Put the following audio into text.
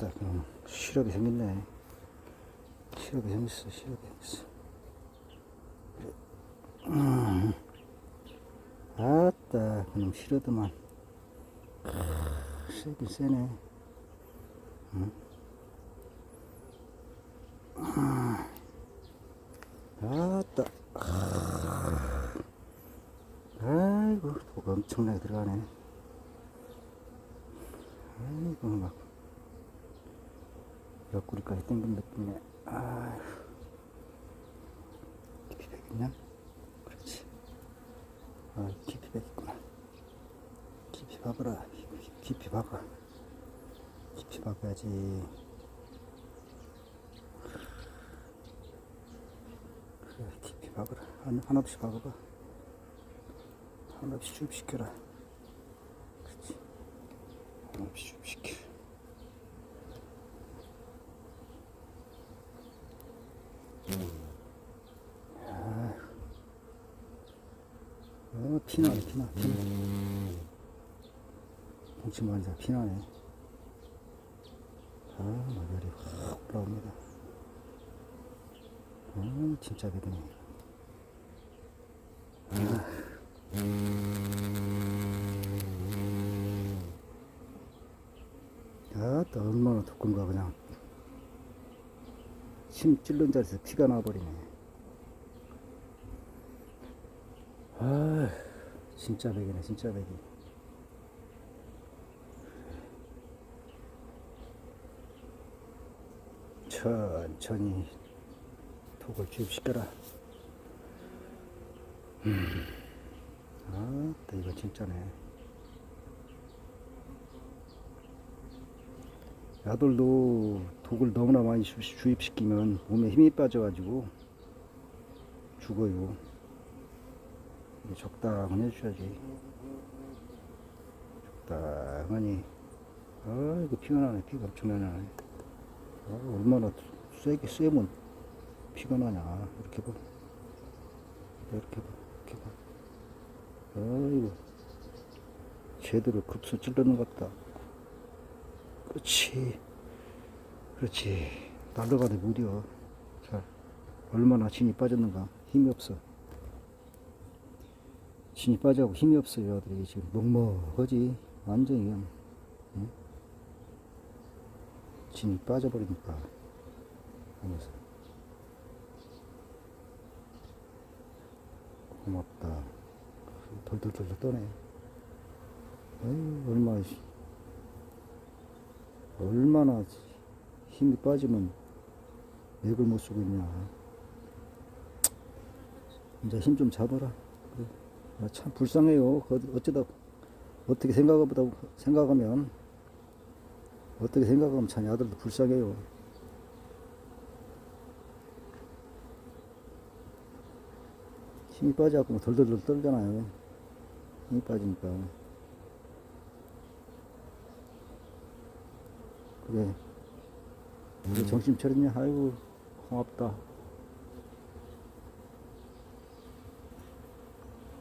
아따 그냥 시럽이 생겼네. 시럽이 생겼어 시럽이 생겼어. 음. 아따 그냥 시러더만. 세긴 세네. 응? 아따. 아이고 도가 엄청나게 들어가네. 아이고 막 옆구리까지 땡긴 느낌이네 아휴 깊이 베겠냐? 그렇지. 아 깊이 베겠구나. 깊이 박으라. 깊이, 깊이 박아. 깊이 박아야지. 그래 깊이 박으라. 하나, 하나씩 박아봐. 하나씩 주입시켜라. 그렇지. 하나씩 주입시켜 어, 피나네, 피나, 피나. 동치만사 피나네. 아, 마늘이 확 올라옵니다. 아, 진짜 배드네. 아, 또 얼마나 두꺼운가, 그냥. 침 찔른 자리에서 피가 나버리네. 아, 진짜 백이네, 진짜 백이. 천천히 톡을 주입시켜라. 음. 아, 또 이거 진짜네. 야돌도 독을 너무나 많이 주- 주입시키면 몸에 힘이 빠져가지고 죽어요. 적당히 해줘야지. 적당하니. 아, 이거 피가 나네. 피가 엄청나네. 아, 얼마나 세게 쐬면 피가 나냐. 이렇게 봐. 이렇게 봐. 이렇게 봐. 아이고. 제대로 급수 찔르는 것 같다. 그렇지. 그렇지. 날라가도 무디어. 자, 얼마나 진이 빠졌는가. 힘이 없어. 진이 빠져고 힘이 없어요. 아들이 지금 먹먹하지. 완전히 그냥. 응? 진이 빠져버리니까. 하면서. 고맙다. 덜덜덜덜 떠네. 에이, 얼마나, 씨. 얼마나 힘이 빠지면 맥을 못 쓰고 있냐. 이제 힘 좀 잡아라. 아, 참 불쌍해요. 어- 어쩌다, 어떻게 생각보다, 생각하면, 어떻게 생각하면 참 아들도 불쌍해요. 힘이 빠져갖고 뭐 덜덜덜 떨잖아요. 힘이 빠지니까. 그래. 이제 정신 차렸냐? 아이고, 고맙다.